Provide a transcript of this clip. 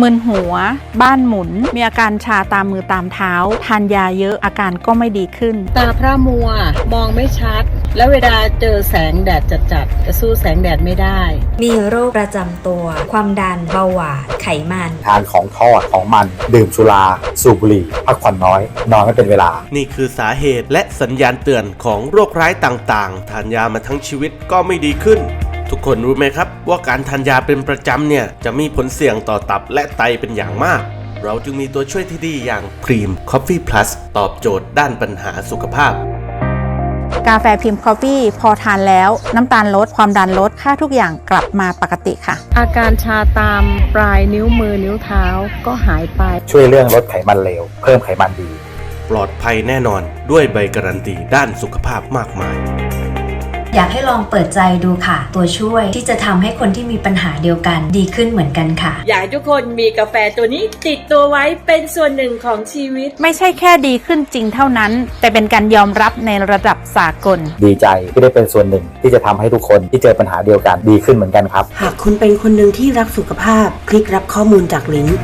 มึนหัว บ้านหมุน มีอาการชาตามมือตามเท้า ทานยาเยอะอาการก็ไม่ดีขึ้น ตาพร่ามัว มองไม่ชัด แล้วเวลาเจอแสงแดดจัดๆจะสู้แสงแดดไม่ได้ มีโรคประจำตัว ความดันเบาหวานไขมัน ทานของทอดของมัน ดื่มสุรา สูบบุหรี่ พักผ่อนน้อย นอนไม่เป็นเวลา นี่คือสาเหตุและสัญญาณเตือนของโรคร้ายต่างๆ ทานยามาทั้งชีวิตก็ไม่ดีขึ้น ทุกคนรู้ไหมครับ ว่าการทานยาเป็นประจำเนี่ยจะมีผลเสี่ยงต่อตับและไตเป็นอย่างมาก เราจึงมีตัวช่วยที่ดีอย่างครีม Coffee Plus ตอบโจทย์ด้านปัญหาสุขภาพกาแฟพิมพ์คอฟฟี่พอทานแล้ว น้ำตาลลดความดันลดค่าทุกอย่างกลับมาปกติค่ะ อาการชาตามปลายนิ้วมือนิ้วเท้าก็หายไป ช่วยเรื่องลดไขมันเลวเพิ่มไขมันดี ปลอดภัยแน่นอนด้วยใบการันตีด้านสุขภาพมากมาย อยากให้ลองเปิดใจดูค่ะ ตัวช่วยที่จะทำให้คนที่มีปัญหาเดียวกันดีขึ้นเหมือนกันค่ะ อยากให้ทุกคนมีกาแฟตัวนี้ติดตัวไว้เป็นส่วนหนึ่งของชีวิต ไม่ใช่แค่ดีขึ้นจริงเท่านั้น แต่เป็นการยอมรับในระดับสากล ดีใจที่ได้เป็นส่วนหนึ่งที่จะทำให้ทุกคนที่เจอปัญหาเดียวกันดีขึ้นเหมือนกันครับ หากคุณเป็นคนหนึ่งที่รักสุขภาพ คลิกรับข้อมูลจากลิงก์